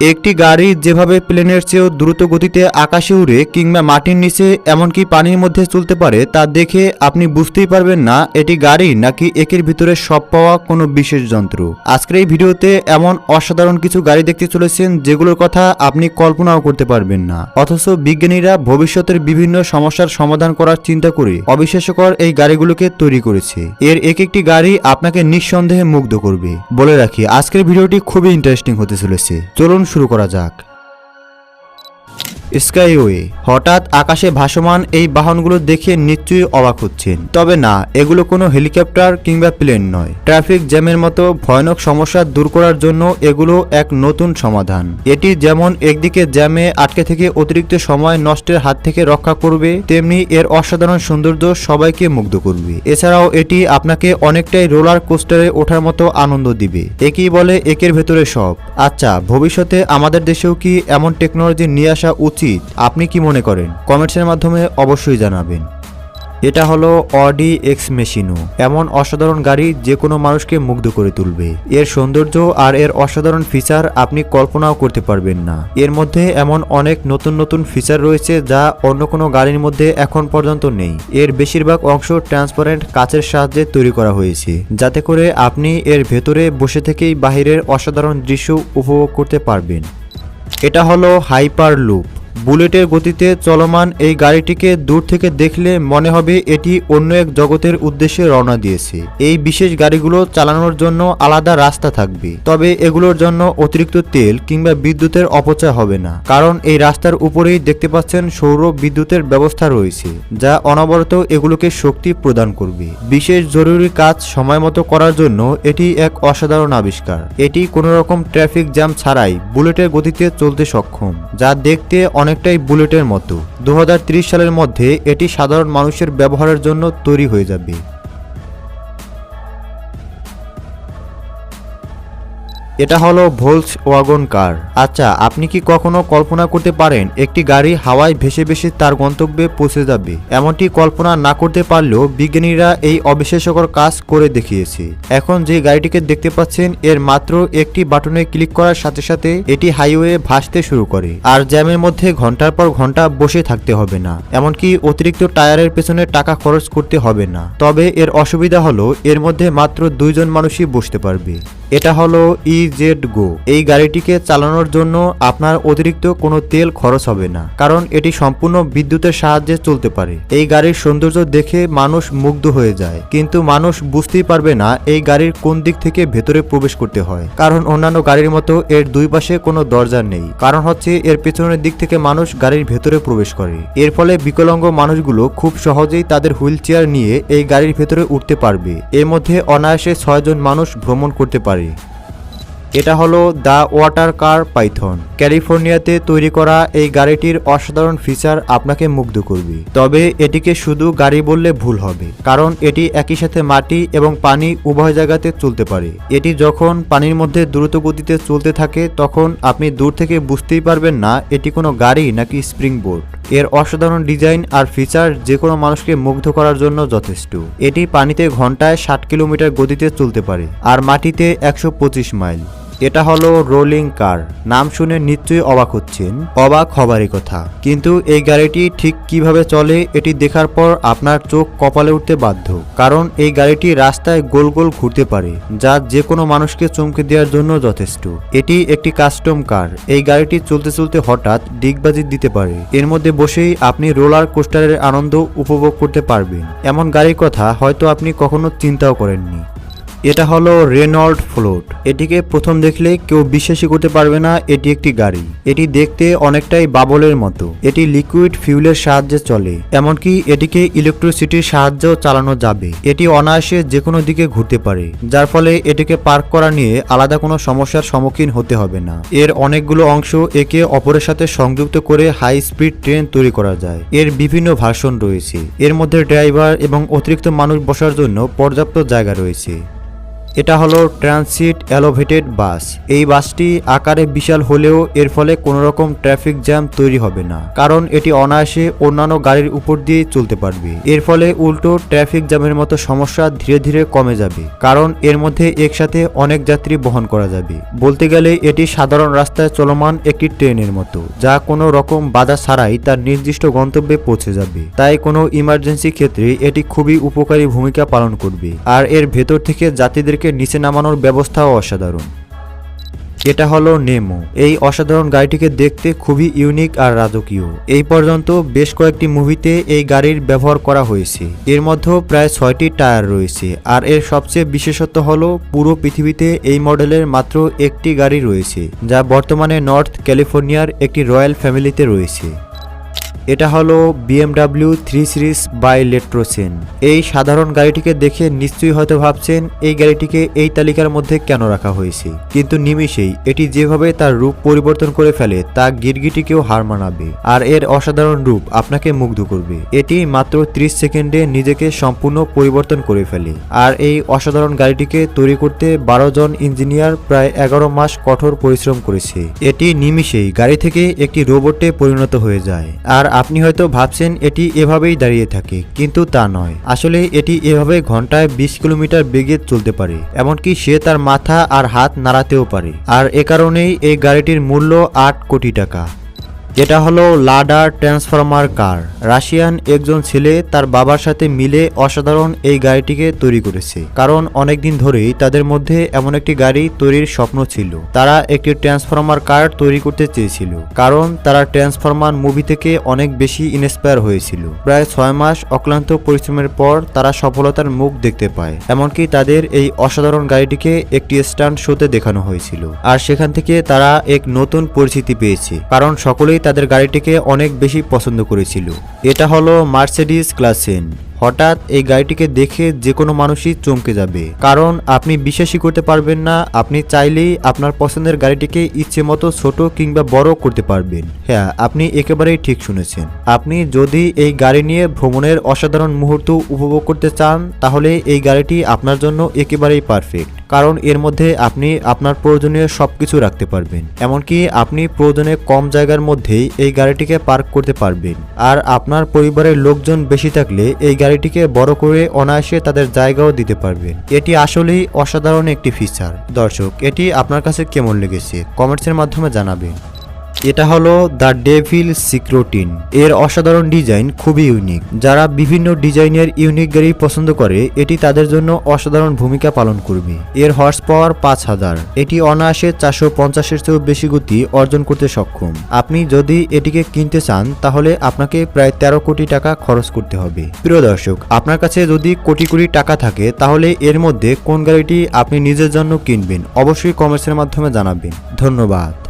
একটি গাড়ি যেভাবে প্লেনের চেয়েও দ্রুত গতিতে আকাশে উড়ে কিংবা মাটির নিচে, এমনকি পানির মধ্যে চলতে পারে, তা দেখে আপনি বুঝতেই পারবেন না এটি গাড়ি নাকি একের ভিতরে সব পাওয়া কোনো বিশেষ যন্ত্র। আজকের এই ভিডিওতে এমন অসাধারণ কিছু গাড়ি দেখতে চলেছেন যেগুলোর কথা আপনি কল্পনাও করতে পারবেন না। অথচ বিজ্ঞানীরা ভবিষ্যতের বিভিন্ন সমস্যার সমাধান করার চিন্তা করে অবিশ্বাস্যকর এই গাড়িগুলোকে তৈরি করেছে। এর এক একটি গাড়ি আপনাকে নিঃসন্দেহে মুগ্ধ করবে। বলে রাখি, আজকের ভিডিওটি খুবই ইন্টারেস্টিং হতে চলেছে। চলুন শুরু করা যাক। স্কাইওয়ে। হঠাৎ আকাশে ভাসমান এই বাহনগুলো দেখে নিশ্চয়ই অবাক হচ্ছেন। তবে না, এগুলো কোনো হেলিকপ্টার কিংবা প্লেন নয়। ট্রাফিক জ্যামের মতো ভয়ানক সমস্যা দূর করার জন্য এগুলো এক নতুন সমাধান। এটি যেমন একদিকে জ্যামে আটকে থেকে অতিরিক্ত সময় নষ্টের হাত থেকে রক্ষা করবে, তেমনি এর অসাধারণ সৌন্দর্য সবাইকে মুগ্ধ করবে। এছাড়াও এটি আপনাকে অনেকটাই রোলার কোস্টারে ওঠার মতো আনন্দ দিবে। একই বলে একের ভেতরে সব। আচ্ছা ভবিষ্যতে আমাদের দেশেও কি এমন টেকনোলজি নিয়ে আসা উচিত? আপনি কি মনে করেন? কমেন্টসের মাধ্যমে অবশ্যই জানাবেন। এটা হলো অডি এক্স মেশিনো এমন অসাধারণ গাড়ি যে কোনো মানুষকে মুগ্ধ করে তুলবে। এর সৌন্দর্য আর এর অসাধারণ ফিচার আপনি কল্পনাও করতে পারবেন না। এর মধ্যে এমন অনেক নতুন নতুন ফিচার রয়েছে যা অন্য কোনো গাড়ির মধ্যে এখন পর্যন্ত নেই। এর বেশিরভাগ অংশ ট্রান্সপারেন্ট কাচের সাহায্যে তৈরি করা হয়েছে, যাতে করে আপনি এর ভেতরে বসে থেকেই বাহিরের অসাধারণ দৃশ্য উপভোগ করতে পারবেন। এটা হলো হাইপার লুপ। বুলেটের গতিতে চলমান এই গাড়িটিকে দূর থেকে দেখলে মনে হবে এটি অন্য এক জগতের উদ্দেশ্যে রওনা দিয়েছে। এই বিশেষ গাড়িগুলো চালানোর জন্য আলাদা রাস্তা থাকবে। তবে এগুলোর জন্য অতিরিক্ত তেল কিংবা বিদ্যুতের অপচয় হবে না। কারণ এই রাস্তার উপরেই দেখতে পাচ্ছেন সৌর বিদ্যুতের ব্যবস্থা রয়েছে, যা অনবরত এগুলোকে শক্তি প্রদান করবে। বিশেষ জরুরি কাজ সময় মতো করার জন্য এটি এক অসাধারণ আবিষ্কার। এটি কোনো রকম ট্রাফিক জ্যাম ছাড়াই বুলেটের গতিতে চলতে সক্ষম, যা দেখতে অনেকটাই বুলেটের মতো। দু হাজার ত্রিশ সালের মধ্যে এটি সাধারণ মানুষের ব্যবহারের জন্য তৈরি হয়ে যাবে। এটা হলো ভোলস ওয়াগন কার। আচ্ছা আপনি কি কখনো কল্পনা করতে পারেন একটি গাড়ি হাওয়ায় ভেসে ভেসে তার গন্তব্যে পৌঁছে যাবে? এমনটি কল্পনা না করতে পারলেও বিজ্ঞানীরা এই অবিশ্বাস্যকর কাজ করে দেখিয়েছে। এখন যে গাড়িটিকে দেখতে পাচ্ছেন, এর মাত্র একটি বাটনে ক্লিক করার সাথে সাথে এটি হাইওয়ে ভাসতে শুরু করে। আর জ্যামের মধ্যে ঘণ্টার পর ঘণ্টা বসে থাকতে হবে না। এমনকি অতিরিক্ত টায়ারের পেছনে টাকা খরচ করতে হবে না। তবে এর অসুবিধা হলো, এর মধ্যে মাত্র দুইজন মানুষই বসতে পারবে। এটা হলো ই জেড গো এই গাড়িটিকে চালানোর জন্য আপনার অতিরিক্ত কোনো তেল খরচ হবে না, কারণ এটি সম্পূর্ণ বিদ্যুতের সাহায্যে চলতে পারে। এই গাড়ির সৌন্দর্য দেখে মানুষ মুগ্ধ হয়ে যায়, কিন্তু মানুষ বুঝতেই পারবে না এই গাড়ির কোন দিক থেকে ভেতরে প্রবেশ করতে হয়, কারণ অন্যান্য গাড়ির মতো এর দুই পাশে কোনো দরজা নেই। কারণ হচ্ছে, এর পেছনের দিক থেকে মানুষ গাড়ির ভেতরে প্রবেশ করে। এর ফলে বিকলাঙ্গ মানুষগুলো খুব সহজেই তাদের হুইল চেয়ার নিয়ে এই গাড়ির ভেতরে উঠতে পারবে। এর মধ্যে অনায়াসে ছয়জন মানুষ ভ্রমণ করতে পারে। পারি এটা হলো দ্য ওয়াটার কার পাইথন। ক্যালিফোর্নিয়াতে তৈরি করা এই গাড়িটির অসাধারণ ফিচার আপনাকে মুগ্ধ করবে। তবে এটিকে শুধু গাড়ি বললে ভুল হবে, কারণ এটি একই সাথে মাটি এবং পানি উভয় জায়গাতে চলতে পারে। এটি যখন পানির মধ্যে দ্রুত গতিতে চলতে থাকে, তখন আপনি দূর থেকে বুঝতেই পারবেন না এটি কোনো গাড়ি নাকি স্প্রিং বোর্ড এর অসাধারণ ডিজাইন আর ফিচার যে কোনো মানুষকে মুগ্ধ করার জন্য যথেষ্ট। এটি পানিতে ঘন্টায় ষাট কিলোমিটার গতিতে চলতে পারে, আর মাটিতে একশো পঁচিশ মাইল। এটা হলো রোলিং কার। নাম শুনে নিশ্চয়ই অবাক হচ্ছেন। অবাক হবারই কথা। কিন্তু এই গাড়িটি ঠিক কীভাবে চলে এটি দেখার পর আপনার চোখ কপালে উঠতে বাধ্য। কারণ এই গাড়িটি রাস্তায় গোল গোল ঘুরতে পারে, যা যে কোনো মানুষকে চমকে দেওয়ার জন্য যথেষ্ট। এটি একটি কাস্টম কার। এই গাড়িটি চলতে চলতে হঠাৎ ডিগবাজি দিতে পারে। এর মধ্যে বসেই আপনি রোলার কোস্টারের আনন্দ উপভোগ করতে পারবেন। এমন গাড়ির কথা হয়তো আপনি কখনো চিন্তাও করেননি। এটা হলো রেনল্ড ফ্লোট। এটিকে প্রথম দেখলে কেউ বিশ্বাসই করতে পারবে না, এটি একটি গাড়ি। এটি দেখতে অনেকটাই বাবলের মতো। এটি লিকুইড ফিউলের সাহায্যে চলে, এমনকি এটিকে ইলেকট্রিসিটির সাহায্যেও চালানো যাবে। এটি অনায়াসে যে কোনো দিকে ঘুরতে পারে, যার ফলে এটিকে পার্ক করা নিয়ে আলাদা কোনো সমস্যার সম্মুখীন হতে হবে না। এর অনেকগুলো অংশ একে অপরের সাথে সংযুক্ত করে হাই স্পিড ট্রেন তৈরি করা যায়। এর বিভিন্ন ভার্সন রয়েছে। এর মধ্যে ড্রাইভার এবং অতিরিক্ত মানুষ বসার জন্য পর্যাপ্ত জায়গা রয়েছে। এটা হলো ট্রানসিট এলোভেটেড বাস। এই বাসটি আকারে বিশাল হলেও এর ফলে কোনো রকম ট্রাফিক জ্যাম তৈরি হবে না, কারণ এটি অনায়াসে অন্যান্য গাড়ির উপর দিয়ে চলতে পারবে। এর ফলে উল্টো ট্রাফিক জ্যামের মতো সমস্যা ধীরে ধীরে কমে যাবে, কারণ এর মধ্যে একসাথে অনেক যাত্রী বহন করা যাবে। বলতে গেলে এটি সাধারণ রাস্তায় চলমান একটি ট্রেনের মতো, যা কোনো রকম বাধা ছাড়াই তার নির্দিষ্ট গন্তব্যে পৌঁছে যাবে। তাই কোনো ইমার্জেন্সি ক্ষেত্রে এটি খুবই উপকারী ভূমিকা পালন করবে। আর এর ভেতর থেকে যাত্রীদেরকে নিচে নামানোর ব্যবস্থাও অসাধারণ। এটা হলো নেমো। এই অসাধারণ গাড়িটিকে দেখতে খুবই ইউনিক আর রাজকীয়। এই পর্যন্ত বেশ কয়েকটি মুভিতে এই গাড়ির ব্যবহার করা হয়েছে। এর মধ্যেও প্রায় ছয়টি টায়ার রয়েছে। আর এর সবচেয়ে বিশেষত্ব হলো, পুরো পৃথিবীতে এই মডেলের মাত্র একটি গাড়ি রয়েছে, যা বর্তমানে নর্থ ক্যালিফোর্নিয়ার একটি রয়্যাল ফ্যামিলিতে রয়েছে। এটা হলো বিএমডাব্লিউ থ্রি সিরিজ বাই লেট্রোসেন এই সাধারণ গাড়িটিকে দেখে নিশ্চয়ই হয়তো ভাবছেন, এই গাড়িটিকে এই তালিকার মধ্যে কেন রাখা হয়েছে? কিন্তু নিমিষেই এটি যেভাবে তার রূপ পরিবর্তন করে ফেলে, তা গিরগিটিকেও হার মানাবে। আর এর অসাধারণ রূপ আপনাকে মুগ্ধ করবে। এটি মাত্র 30 সেকেন্ডে নিজেকে সম্পূর্ণ পরিবর্তন করে ফেলে। আর এই অসাধারণ গাড়িটিকে তৈরি করতে বারো জন ইঞ্জিনিয়ার প্রায় এগারো মাস কঠোর পরিশ্রম করেছে। এটি নিমিষেই গাড়ি থেকে একটি রোবটে পরিণত হয়ে যায়। আর আপনি হয়তো ভাবছেন এটি এভাবেই দাঁড়িয়ে থাকে, কিন্তু তা নয়। আসলে এটি এভাবে ঘন্টায় বিশ কিলোমিটার বেগে চলতে পারে, এমনকি সে তার মাথা আর হাত নাড়াতেও পারে। আর এ কারণেই এই গাড়িটির মূল্য আট কোটি টাকা। এটা হলো লাডার ট্রান্সফরমার কার। রাশিয়ান একজন ছেলে তার বাবার সাথে মিলে অসাধারণ এই গাড়িটিকে তৈরি করেছে। কারণ অনেকদিন ধরেই তাদের মধ্যে এমন একটি গাড়ি তৈরির স্বপ্ন ছিল। তারা একটি ট্রান্সফরমার কার তৈরি করতে চেয়েছিল। কারণ তারা ট্রান্সফরমার মুভি থেকে অনেক বেশি ইন্সপায়ার হয়েছিল। প্রায় ছয় মাস অক্লান্ত পরিশ্রমের পর তারা সফলতার মুখ দেখতে পায়। এমনকি তাদের এই অসাধারণ গাড়িটিকে একটি স্ট্যান্ড শোতে দেখানো হয়েছিল। আর সেখান থেকে তারা এক নতুন পরিচিতি পেয়েছে। কারণ সকলেই তাদের গাড়িটিকে অনেক বেশি পছন্দ করেছিল। এটা হলো মার্সিডিজ ক্লাসেন। হঠাৎ এই গাড়িটিকে দেখে যে কোনো মানুষই চমকে যাবে। কারণ আপনি বিশ্বাসই করতে পারবেন না, আপনি চাইলেই আপনার পছন্দের গাড়িটিকে ইচ্ছে মতো ছোট কিংবা বড় করতে পারবেন। হ্যাঁ আপনি একেবারেই ঠিক শুনেছেন। আপনি যদি এই গাড়ি নিয়ে ভ্রমণের অসাধারণ মুহূর্ত উপভোগ করতে চান, তাহলে এই গাড়িটি আপনার জন্য একেবারেই পারফেক্ট কারণ এর মধ্যে আপনি আপনার প্রয়োজনীয় সব কিছু রাখতে পারবেন। এমনকি আপনি প্রয়োজনে কম জায়গার মধ্যেই এই গাড়িটিকে পার্ক করতে পারবেন। আর আপনার পরিবারের লোকজন বেশি থাকলে এই গাড়িটিকে বড় করে অনায়াসে তাদের জায়গাও দিতে পারবেন এটি আসলেই অসাধারণ একটি ফিচার দর্শক, এটি আপনার কাছে কেমন লেগেছে? কমেন্টসের মাধ্যমে জানাবেন। এটা হলো দ্য ডেভিল সিক্রোটিন। এর অসাধারণ ডিজাইন খুবই ইউনিক। যারা বিভিন্ন ডিজাইনের ইউনিক গাড়ি পছন্দ করে, এটি তাদের জন্য অসাধারণ ভূমিকা পালন করবে। এর হর্স পাওয়ার পাঁচ হাজার। এটি অনায়াসে চারশো পঞ্চাশের চেয়েও বেশি গতি অর্জন করতে সক্ষম। আপনি যদি এটিকে কিনতে চান, তাহলে আপনাকে প্রায় তেরো কোটি টাকা খরচ করতে হবে। প্রিয় দর্শক, আপনার কাছে যদি কোটি কোটি টাকা থাকে, তাহলে এর মধ্যে কোন গাড়িটি আপনি নিজের জন্য কিনবেন, অবশ্যই কমেন্টসের মাধ্যমে জানাবেন। ধন্যবাদ।